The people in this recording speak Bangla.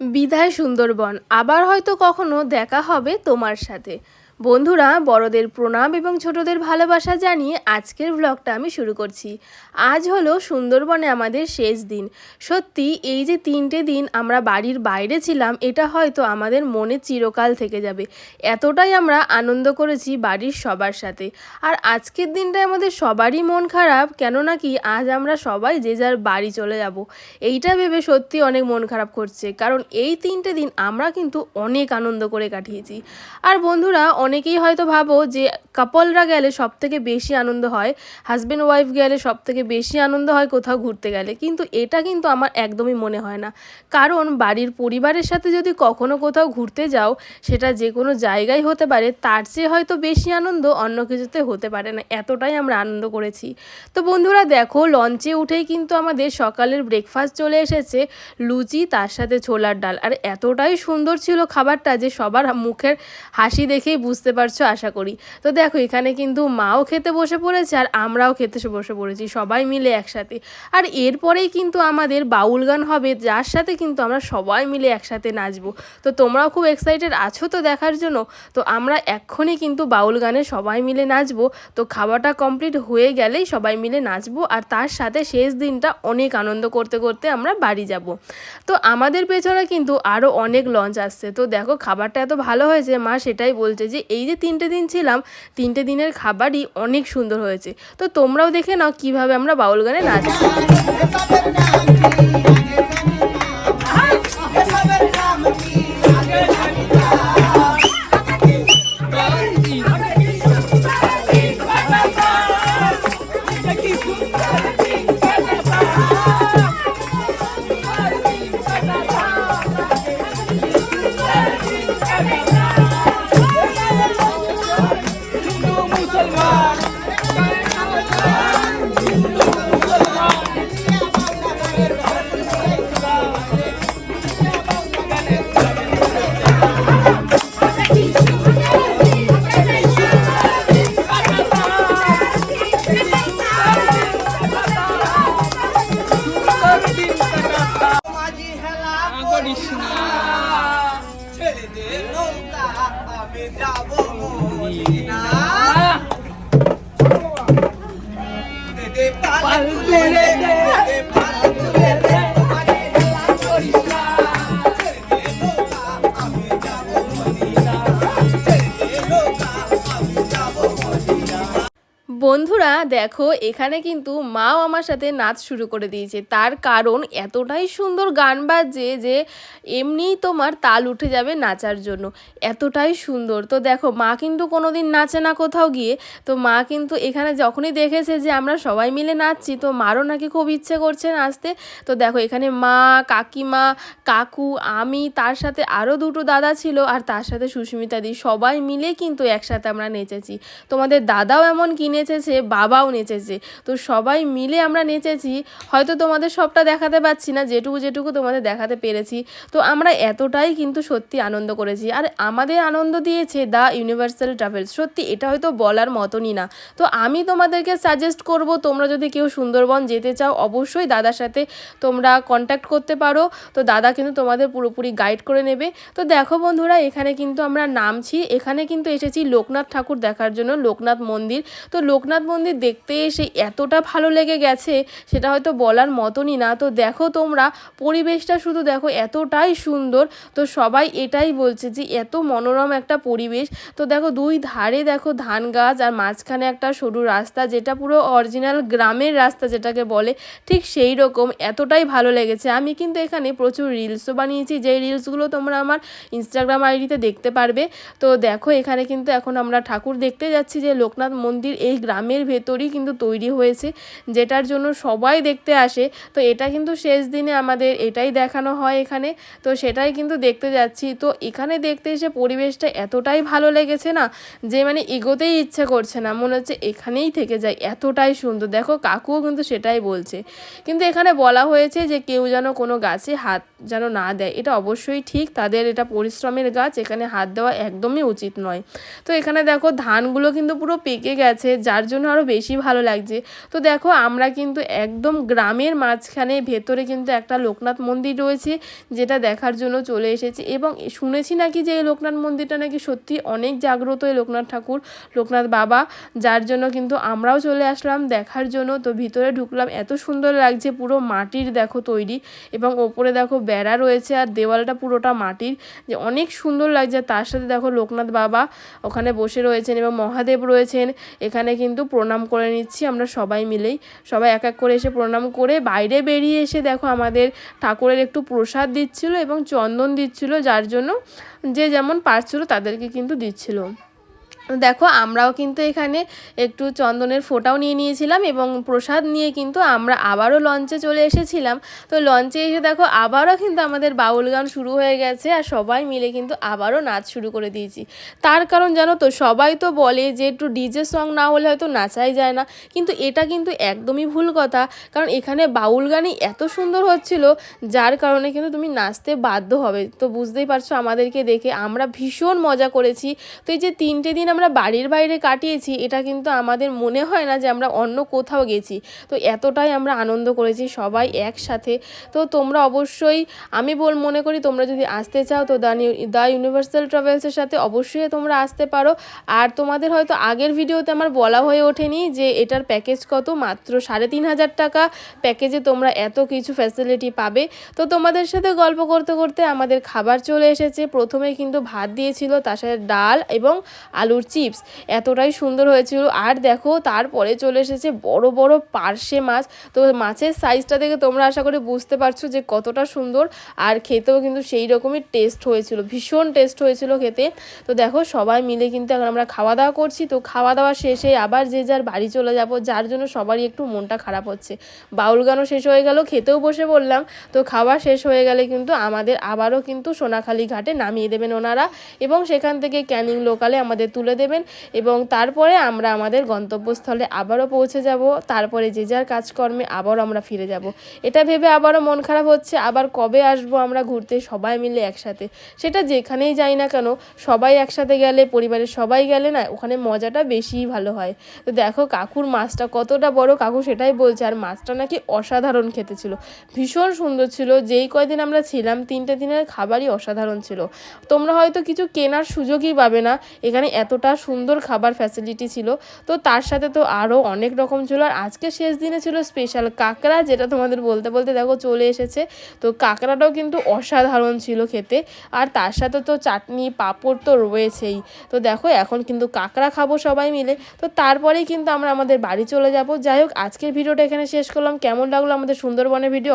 বিদায় সুন্দরবন আবার হয়তো কখনো দেখা হবে তোমার সাথে। বন্ধুরা, বড়দের প্রণাম এবং ছোটদের ভালোবাসা জানিয়ে আজকের ব্লগটা আমি শুরু করছি। আজ হলো সুন্দরবনে আমাদের শেষ দিন। সত্যি, এই যে তিনটে দিন আমরা বাড়ির বাইরে ছিলাম, এটা হয়তো আমাদের মনে চিরকাল থেকে যাবে। এতটাই আমরা আনন্দ করেছি বাড়ির সবার সাথে। আর আজকের দিনটায় আমাদের সবারই মন খারাপ, কেননা কি, আজ আমরা সবাই যে যার বাড়ি চলে যাব। এইটা ভেবে সত্যি অনেক মন খারাপ করছে, কারণ এই তিনটে দিন আমরা কিন্তু অনেক আনন্দ করে কাটিয়েছি। আর বন্ধুরা অনেকেই হয়তো ভাবো যে কাপলরা গেলে সব থেকে বেশি আনন্দ হয় হাজব্যান্ড ওয়াইফ গেলে সব থেকে বেশি আনন্দ হয় কোথাও ঘুরতে গেলে। কিন্তু এটা কিন্তু আমার একদমই মনে হয় না। কারণ বাড়ির পরিবারের সাথে যদি কখনো কোথাও ঘুরতে যাও, সেটা যে কোনো জায়গায় হতে পারে, তার চেয়ে হয়তো বেশি আনন্দ অন্য কিছুতে হতে পারে না। এতটাই আমরা আনন্দ করেছি। তো বন্ধুরা, দেখো লঞ্চে উঠেই কিন্তু আমাদের সকালের ব্রেকফাস্ট চলে এসেছে, লুচি, তার সাথে ছোলার ডাল। আর এতটাই সুন্দর ছিল খাবারটা যে সবার মুখের হাসি দেখেই বুঝতে পারছ? আশা করি। তো দেখো, এখানে কিন্তু মাও খেতে বসে পড়েছে আর আমরাও খেতে বসে পড়েছি, সবাই মিলে একসাথে। আর এরপরেই কিন্তু আমাদের বাউল গান হবে, যার সাথে কিন্তু আমরা সবাই মিলে একসাথে নাচবো। তো তোমরাও খুব এক্সাইটেড আছো তো দেখার জন্য? তো আমরা এক্ষুনি কিন্তু বাউল গানে সবাই মিলে নাচবো। তো খাওয়াটা কমপ্লিট হয়ে গেলেই সবাই মিলে নাচবো আর তার সাথে শেষ দিনটা অনেক আনন্দ করতে করতে আমরা বাড়ি যাব। তো আমাদের পেছনে কিন্তু আরও অনেক লঞ্চ আসছে। তো দেখো, খাবারটা এত ভালো হয়েছে, মা সেটাই বলছে যে এই যে তিনটে দিন ছিলাম, তিনটে দিনের খাবারই অনেক সুন্দর হয়েছে। তো তোমরাও দেখে নাও কীভাবে আমরা বাউল গানে নাচছি আমি যাব মদিনা দে বন্ধুরা, দেখো, এখানে কিন্তু মাও আমার সাথে নাচ শুরু করে দিয়েছে। তার কারণ এতটাই সুন্দর গান বাজছে যে এমনি তোমার তাল উঠে যাবে নাচার জন্য। এতটাই সুন্দর। তো দেখো, মা কিন্তু কোনোদিন নাচে না কোথাও গিয়ে। তো মা কিন্তু এখানে যখনই দেখেছে যে আমরা সবাই মিলে নাচছি, তো মারও নাকি খুব ইচ্ছে করছে নাচতে। তো দেখো, এখানে মা, কাকিমা, কাকু, আমি, তার সাথে আরও দুটো দাদা ছিল আর তার সাথে সুস্মিতা দি। সবাই মিলে কিন্তু একসাথে আমরা নেচেছি। তোমাদের দাদাও এমন কি নেচেছে, বাবাও নেচেছে। তো সবাই মিলে আমরা নেচেছি, হয়তো তোমাদের সবটা দেখাতে পারছি না, যেটুকু যেটুকু তোমাদের দেখাতে পেরেছি। তো আমরা এতটাই কিন্তু সত্যি আনন্দ করেছি। আর আমাদের আনন্দ দিয়েছে দ্য ইউনিভার্সাল ট্রাভেলস। সত্যি এটা হয়তো বলার মতনই না। তো আমি তোমাদেরকে সাজেস্ট করব, তোমরা যদি কেউ সুন্দরবন যেতে চাও, অবশ্যই দাদার সাথে তোমরা কন্ট্যাক্ট করতে পারো। তো দাদা কিন্তু তোমাদের পুরোপুরি গাইড করে নেবে। তো দেখো বন্ধুরা, এখানে কিন্তু আমরা নামছি। এখানে কিন্তু এসেছি লোকনাথ ঠাকুর দেখার জন্য, লোকনাথ মন্দির। তো লোকনাথ মন্দির দেখতে এসে এতটা ভালো লেগে গেছে, সেটা হয়তো বলার মতনই না। তো দেখো তোমরা, পরিবেশটা শুধু দেখো এতটাই সুন্দর। তো সবাই এটাই বলছে যে, এত মনোরম একটা পরিবেশ। তো দেখো দুই ধারে দেখো ধান গাছ, আর মাঝখানে একটা সরু রাস্তা, যেটা পুরো অরিজিনাল গ্রামের রাস্তা যেটাকে বলে, ঠিক সেই রকম। এতটাই ভালো লেগেছে। আমি কিন্তু এখানে প্রচুর রিলসও বানিয়েছি। যেই রিলসগুলো তোমরা আমার ইনস্টাগ্রাম আইডিতে দেখতে পারবে। তো দেখো এখানে কিন্তু এখন আমরা ঠাকুর দেখতে যাচ্ছি যে, লোকনাথ মন্দির এই গ্রামের ভেতরই কিন্তু তৈরি হয়েছে, যেটার জন্য সবাই দেখতে আসে। তো এটা কিন্তু শেষ দিনে আমাদের এটাই দেখানো হয় এখানে। তো সেটাই কিন্তু দেখতে যাচ্ছি। তো এখানে দেখতে এসে পরিবেশটা এতটাই ভালো লেগেছে না, যে মানে এগোতেই ইচ্ছে করছে না। মনে হচ্ছে এখানেই থেকে যায় এতটাই সুন্দর। দেখো কাকুও কিন্তু সেটাই বলছে। কিন্তু এখানে বলা হয়েছে যে কেউ যেন কোনো গাছে হাত যেন না দেয়। এটা অবশ্যই ঠিক, তাদের এটা পরিশ্রমের গাছ, এখানে হাত দেওয়া একদমই উচিত নয়। তো এখানে দেখো, ধানগুলো কিন্তু পুরো পেকে গেছে, যার জন্য আরও বেশি ভালো লাগছে। তো দেখো, আমরা কিন্তু একদম গ্রামের মাঝখানে, ভেতরে কিন্তু একটা লোকনাথ মন্দির রয়েছে, যেটা দেখার জন্য চলে এসেছি। এবং শুনেছি নাকি যে এই লোকনাথ মন্দিরটা নাকি সত্যি অনেক জাগ্রত এই লোকনাথ ঠাকুর, লোকনাথ বাবা, যার জন্য কিন্তু আমরাও চলে আসলাম দেখার জন্য। তো ভিতরে ঢুকলাম, এত সুন্দর লাগছে পুরো মাটির দেখো তৈরি। এবং ওপরে দেখো বেড়া রয়েছে আর দেওয়ালটা পুরোটা মাটির। যে অনেক সুন্দর লাগছে। তার সাথে দেখো লোকনাথ বাবা ওখানে বসে রয়েছেন এবং মহাদেব রয়েছেন। এখানে কিন্তু প্রণাম করে নিচ্ছি আমরা সবাই মিলেই। সবাই এক এক করে এসে প্রণাম করে বাইরে বেরিয়ে এসে দেখো আমাদের ঠাকুরের একটু প্রসাদ দিচ্ছিল এবং চন্দন দিচ্ছিল, যার জন্য যে যেমন পারছিল তাদেরকে কিন্তু দিচ্ছিল। দেখো, আমরাও কিন্তু এখানে একটু চন্দনের ফোঁটাও নিয়ে নিয়েছিলাম এবং প্রসাদ নিয়ে কিন্তু আমরা আবারও লঞ্চে চলে এসেছিলাম। তো লঞ্চে এসে দেখো, আবারও কিন্তু আমাদের বাউল গান শুরু হয়ে গেছে আর সবাই মিলে কিন্তু আবারও নাচ শুরু করে দিয়েছি। তার কারণ জানো তো, সবাই তো বলে যে একটু ডিজে সং না হলে হয়তো নাচাই যায় না। কিন্তু এটা কিন্তু একদমই ভুল কথা, কারণ এখানে বাউল গানই এত সুন্দর হচ্ছিল, যার কারণে কিন্তু তুমি নাচতে বাধ্য হবে। তো বুঝতেই পারছ আমাদেরকে দেখে আমরা ভীষণ মজা করেছি। তো এই যে তিনটে দিন আমরা বাড়ির বাইরে কাটিয়েছি, এটা কিন্তু আমাদের মনে হয় না যে আমরা অন্য কোথাও গেছি। তো এতটাই আমরা আনন্দ করেছি, সবাই একসাথে। তো তোমরা অবশ্যই, আমি বল মনে করি তোমরা যদি আসতে চাও, তো দ্য দ্য ইউনিভার্সাল ট্রাভেলসের সাথে অবশ্যই তোমরা আসতে পারো। আর তোমাদের হয়তো আগের ভিডিওতে আমার বলা হয়ে ওঠেনি যে এটার প্যাকেজ কত, মাত্র সাড়ে তিন হাজার টাকা প্যাকেজে তোমরা এত কিছু ফ্যাসিলিটি পাবে। তো তোমাদের সাথে গল্প করতে করতে আমাদের খাবার চলে এসেছে। প্রথমে কিন্তু ভাত দিয়েছিল, তার সাথে ডাল এবং আলুর চিপস। এতটাই সুন্দর হয়েছিল। আর দেখো, তারপরে চলে এসেছে বড় বড় পার্শে মাছ। তো মাছের সাইজটা দেখে তোমরা আশা করি বুঝতে পারছ যে কতটা সুন্দর। আর খেতেও কিন্তু সেই রকমই টেস্ট হয়েছিল, ভীষণ টেস্ট হয়েছিল খেতে। তো দেখো, সবাই মিলে কিন্তু এখন আমরা খাওয়া দাওয়া করছি। তো খাওয়া দাওয়া শেষে আবার যে যার বাড়ি চলে যাব, যার জন্য সবারই একটু মনটা খারাপ হচ্ছে। বাউল গানও শেষ হয়ে গেল, খেতেও বসে বললাম তো খাওয়া শেষ হয়ে গেলে কিন্তু আমাদের আবারও কিন্তু সোনাখালি ঘাটে নামিয়ে দেবেন ওনারা। এবং সেখান থেকে ক্যানিং লোকালে আমাদের তুলে দেবেন এবং তারপরে আমরা আমাদের গন্তব্যস্থলে আবারও পৌঁছে যাব। তারপরে যে যার কাজকর্মে আবারও আমরা ফিরে যাব। এটা ভেবে আবারও মন খারাপ হচ্ছে। আবার কবে আসব আমরা ঘুরতে সবাই মিলে একসাথে? সেটা যেখানেই যাই না কেন, সবাই একসাথে গেলে, পরিবারের সবাই গেলে না, ওখানে মজাটা বেশিই ভালো হয়। তো দেখো কাকুর মাছটা কতটা বড়, কাকু সেটাই বলছে। আর মাছটা নাকি অসাধারণ খেতে ছিল। ভীষণ সুন্দর ছিল। যেই কয়দিন আমরা ছিলাম, তিনটে দিনের খাবারই অসাধারণ ছিল। তোমরা হয়তো কিছু কেনার সুযোগই পাবে না। এখানে এতটা সুন্দর খাবার ফ্যাসিলিটি ছিল। তো তার সাথে তো আরও অনেক রকম ছিল। আর আজকে শেষ দিনে ছিল স্পেশাল কাঁকড়া, যেটা তোমাদের বলতে বলতে দেখো চলে এসেছে। তো কাঁকড়াটাও কিন্তু অসাধারণ ছিল খেতে। আর তার সাথে তো চাটনি, পাঁপড় তো রয়েছেই। তো দেখো, এখন কিন্তু কাঁকড়া খাব সবাই মিলে। তো তারপরেই কিন্তু আমরা আমাদের বাড়ি চলে যাব। যাই হোক, আজকের ভিডিওটা এখানে শেষ করলাম। কেমন লাগল আমাদের সুন্দরবনের ভিডিও